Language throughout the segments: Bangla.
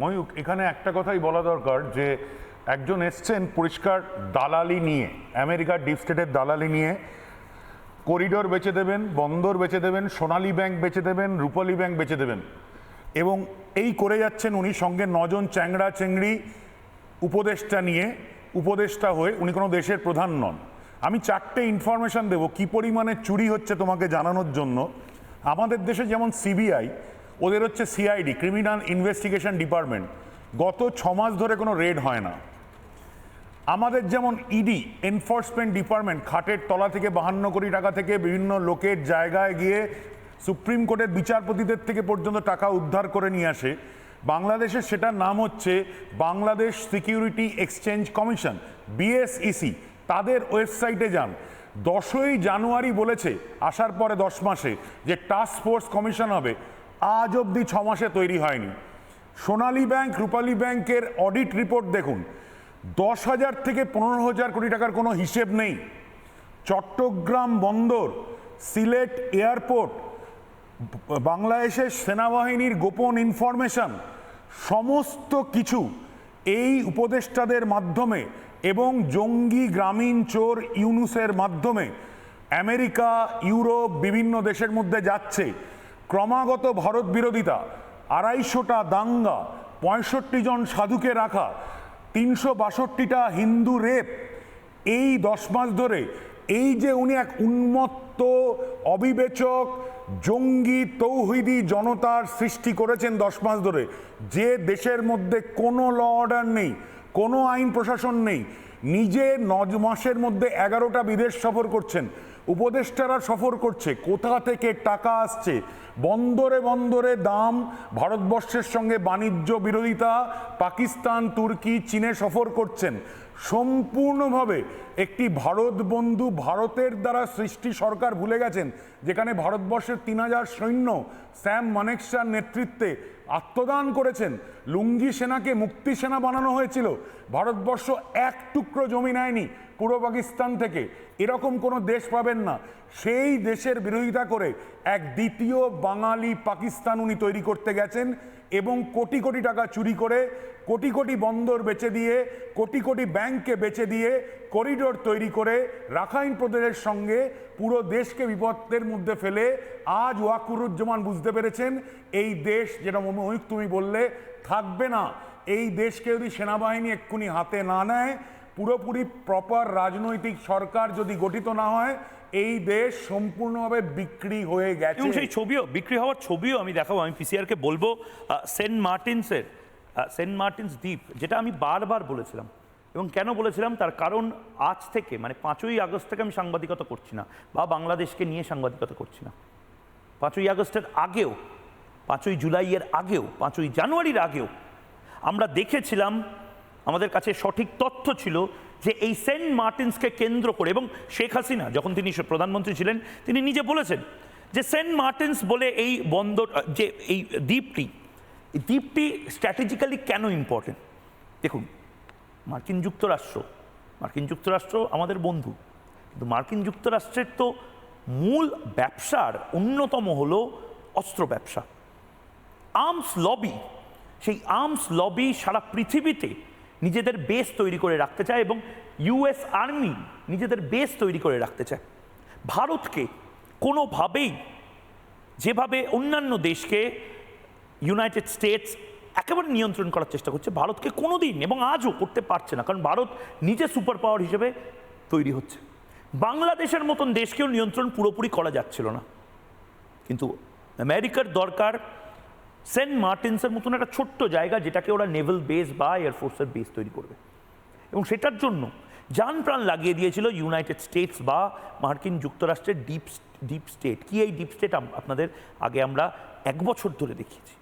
ময়ূক এখানে একটা কথাই বলা দরকার যে একজন এসছেন পরিষ্কার দালালি নিয়ে, আমেরিকার ডিপ স্টেটের দালালি নিয়ে। করিডোর বেচে দেবেন, বন্দর বেচে দেবেন, সোনালী ব্যাংক বেচে দেবেন, রূপালী ব্যাংক বেচে দেবেন। এবং এই করে যাচ্ছেন উনি সঙ্গে নজন চ্যাংড়া চেংড়ি উপদেষ্টা নিয়ে, উপদেষ্টা হয়ে উনি কোনো দেশের প্রধান নন। আমি চারটে ইনফরমেশন দেবো, কি পরিমাণে চুরি হচ্ছে তোমাকে জানানোর জন্য। আমাদের দেশে যেমন সিবিআই ওদের হচ্ছে সিআইডি ক্রিমিনাল ইনভেস্টিগেশন ডিপার্টমেন্ট গত ছ মাস ধরে কোনো রেড হয় না। আমাদের যেমন ইডি এনফোর্সমেন্ট ডিপার্টমেন্ট খাটের তলা থেকে বাহান্ন কোটি টাকা থেকে বিভিন্ন লোকের জায়গায় গিয়ে সুপ্রিম কোর্টের বিচারপতিদের থেকে পর্যন্ত টাকা উদ্ধার করে নিয়ে আসে। বাংলাদেশে সেটার নাম হচ্ছে Bangladesh security exchange commission BSEC তাদের ওয়েবসাইটে যান। দশই জানুয়ারি বলেছে, আসার পরে দশ মাসে, যে টাস্ক ফোর্স কমিশন হবে আজ অবধি ছ মাসে তৈরি হয়নি। সোনালী ব্যাংক, রূপালী ব্যাংকের অডিট রিপোর্ট দেখুন, দশ হাজার থেকে পনেরো হাজার কোটি টাকার কোনো হিসেব নেই। চট্টগ্রাম বন্দর, সিলেট এয়ারপোর্ট, বাংলাদেশের সেনাবাহিনীর গোপন ইনফরমেশন, সমস্ত কিছু এই উপদেষ্টাদের মাধ্যমে এবং জঙ্গি গ্রামীণ চোর ইউনুসের মাধ্যমে আমেরিকা, ইউরোপ, বিভিন্ন দেশের মধ্যে যাচ্ছে। ক্রমাগত ভারত বিরোধিতা, আড়াইশোটা দাঙ্গা, পঁয়ষট্টি জন সাধুকে রাখা, তিনশো বাষট্টিটা হিন্দু রেপ, এই দশ মাস ধরে এই যে উনি এক উন্মত্ত, অবিবেচক, জঙ্গি, তৌহিদি জনতার সৃষ্টি করেছেন দশ মাস ধরে, যে দেশের মধ্যে কোনো ল অর্ডার নেই, কোনো আইন প্রশাসন নেই, নিজে ন মাসের মধ্যে এগারোটা বিদেশ সফর করছেন উপদেষ্টারা সফর করছে, কোথা থেকে টাকা আসছে? বন্দরে বন্দরে দাম, ভারতবর্ষের সঙ্গে বাণিজ্য বিরোধিতা, পাকিস্তান, তুর্কি, চীনে সফর করছেন। সম্পূর্ণভাবে একটি ভারত বন্ধু ভারতের দ্বারা সৃষ্টি সরকার ভুলে গেছেন, যেখানে ভারতবর্ষের তিন হাজার সৈন্য স্যাম মানেকশার নেতৃত্বে আত্মদান করেছেন। লুঙ্গি সেনাকে মুক্তি সেনা বানানো হয়েছিল। ভারতবর্ষ এক টুকরো জমি নেয়নি। পূর্ব পাকিস্তান থেকে এরকম কোনো দেশ পাবেন না। সেই দেশের বিরোধিতা করে এক দ্বিতীয় বাঙালি পাকিস্তান উনি তৈরি করতে গেছেন এবং কোটি কোটি টাকা চুরি করে কোটি কোটি বন্দর বেচে দিয়ে, কোটি কোটি ব্যাংককে বেচে দিয়ে করিডোর তৈরি করে রাখাইন প্রদেশের সঙ্গে পুরো দেশকে বিপদের মধ্যে ফেলে আজ ওয়াকুরুজ্জামান বুঝতে পেরেছেন, এই দেশ যেটা মহিক তুমি বললে থাকবে না। এই দেশকে যদি সেনাবাহিনী এক্ষুনি হাতে না নেয় পুরোপুরি প্রপার রাজনৈতিক সরকার যদি গঠিত না হয়, এই দেশ সম্পূর্ণভাবে বিক্রি হয়ে গেছে। এবং সেই ছবিও, বিক্রি হওয়ার ছবিও আমি দেখাবো, আমি পিসিআরকে বলব সেন্ট মার্টিনসের সেন্ট মার্টিনস দ্বীপ, যেটা আমি বারবার বলেছিলাম। এবং কেন বলেছিলাম? তার কারণ আজ থেকে মানে পাঁচই আগস্ট থেকে আমি সাংবাদিকতা করছি না, বা বাংলাদেশকে নিয়ে সাংবাদিকতা করছি না। পাঁচই আগস্টের আগেও, পাঁচই জুলাইয়ের আগেও, পাঁচই জানুয়ারির আগেও আমরা দেখেছিলাম আমাদের কাছে সঠিক তথ্য ছিল যে এই সেন্ট মার্টিনসকে কেন্দ্র করে, এবং শেখ হাসিনা, যখন তিনি প্রধানমন্ত্রী ছিলেন, তিনি নিজে বলেছেন যে সেন্ট মার্টিনস বলে এই বন্দর, যে এই দ্বীপটি এই দ্বীপটি স্ট্র্যাটেজিক্যালি কেন ইম্পর্টেন্ট দেখুন, মার্কিন যুক্তরাষ্ট্র মার্কিন যুক্তরাষ্ট্র আমাদের বন্ধু, কিন্তু মার্কিন যুক্তরাষ্ট্রের তো মূল ব্যবসার অন্যতম হলো অস্ত্র ব্যবসা। আর্মস লবি, সেই আর্মস লবি সারা পৃথিবীতে নিজেদের বেস তৈরি করে রাখতে চায় এবং ইউএস আর্মি নিজেদের বেস তৈরি করে রাখতে চায়। ভারতকে কোনোভাবেই যেভাবে অন্যান্য দেশকে ইউনাইটেড স্টেটস একেবারে নিয়ন্ত্রণ করার চেষ্টা করছে, ভারতকে কোনো দিন এবং আজও করতে পারছে না, কারণ ভারত নিজে সুপার পাওয়ার হিসেবে তৈরি হচ্ছে। বাংলাদেশের মতন দেশকেও নিয়ন্ত্রণ পুরোপুরি করা যাচ্ছিল না। কিন্তু আমেরিকার দরকার সেন্ট মার্টিনসের মতন একটা ছোট্ট জায়গা যেটাকে ওরা নেভেল বেস বা এয়ারফোর্সের বেস তৈরি করবে। এবং সেটার জন্য যান প্রাণ লাগিয়ে দিয়েছিল ইউনাইটেড স্টেটস বা মার্কিন যুক্তরাষ্ট্রের ডিপ ডিপ স্টেট। কি এই ডিপ স্টেট? আপনাদের আগে আমরা এক বছর ধরে দেখিয়েছি।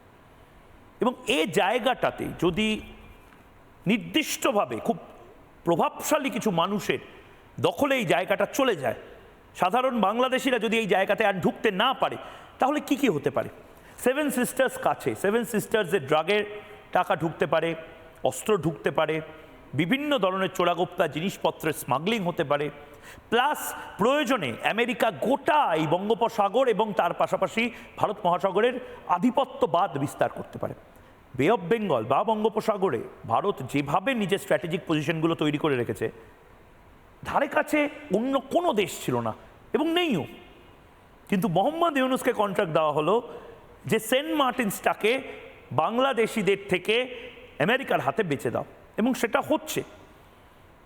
এবং এ জায়গাটাতে যদি নির্দিষ্টভাবে খুব প্রভাবশালী কিছু মানুষের দখলে এই জায়গাটা চলে যায়, সাধারণ বাংলাদেশিরা যদি এই জায়গাতে আর ঢুকতে না পারে, তাহলে কি কি হতে পারে? সেভেন সিস্টার্স কাছে। সেভেন সিস্টার্সের ড্রাগের টাকা ঢুকতে পারে, অস্ত্র ঢুকতে পারে, বিভিন্ন ধরনের চোরাগোপ্তা জিনিসপত্রের স্মাগলিং হতে পারে। প্লাস প্রয়োজনে আমেরিকা গোটা এই বঙ্গোপসাগর এবং তার পাশাপাশি ভারত মহাসাগরের আধিপত্যবাদ বিস্তার করতে পারে। বে অফ বেঙ্গল বা বঙ্গোপসাগরে ভারত যেভাবে নিজের স্ট্র্যাটেজিক পজিশনগুলো তৈরি করে রেখেছে, ধারে কাছে অন্য কোনো দেশ ছিল না এবং নেইও। কিন্তু মোহাম্মদ ইউনুসকে কন্ট্রাক্ট দেওয়া হলো যে সেন্ট মার্টিন্সটাকে বাংলাদেশিদের থেকে আমেরিকার হাতে বেচে দাও। এবং সেটা হচ্ছে,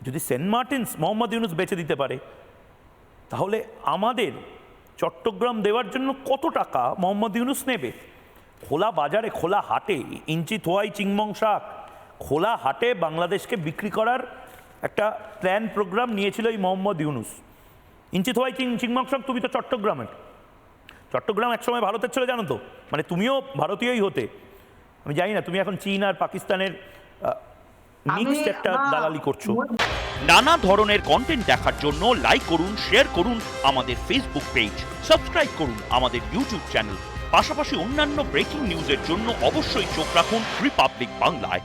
যদি সেন্ট মার্টিন্স মোহাম্মদ ইউনুস বেচে দিতে পারে, তাহলে আমাদের চট্টগ্রাম দেওয়ার জন্য কত টাকা মোহাম্মদ ইউনুস নেবে? খোলা বাজারে, খোলা হাটে, ইঞ্চি থোয়াই চিংমং শাক, খোলা হাটে বাংলাদেশকে বিক্রি করার একটা প্ল্যান প্রোগ্রাম নিয়েছিল এই মোহাম্মদ ইউনুস। ইঞ্চি থোয়াই চিং, চিংমং শাক, তুমি তো চট্টগ্রামের। চট্টগ্রাম একসময় ভারতের ছিল জানো তো? মানে তুমিও ভারতীয়ই হতে। আমি জানি না তুমি এখন চীন আর পাকিস্তানের মিক্সড একটা দালালি করছ। নানা ধরনের কন্টেন্ট দেখার জন্য লাইক করুন শেয়ার করুন আমাদের ফেসবুক পেজ সাবস্ক্রাইব করুন আমাদের ইউটিউব চ্যানেল পাশাপাশি অন্যান্য ব্রেকিং নিউজের জন্য অবশ্যই চোখ রাখুন রিপাবলিক বাংলায়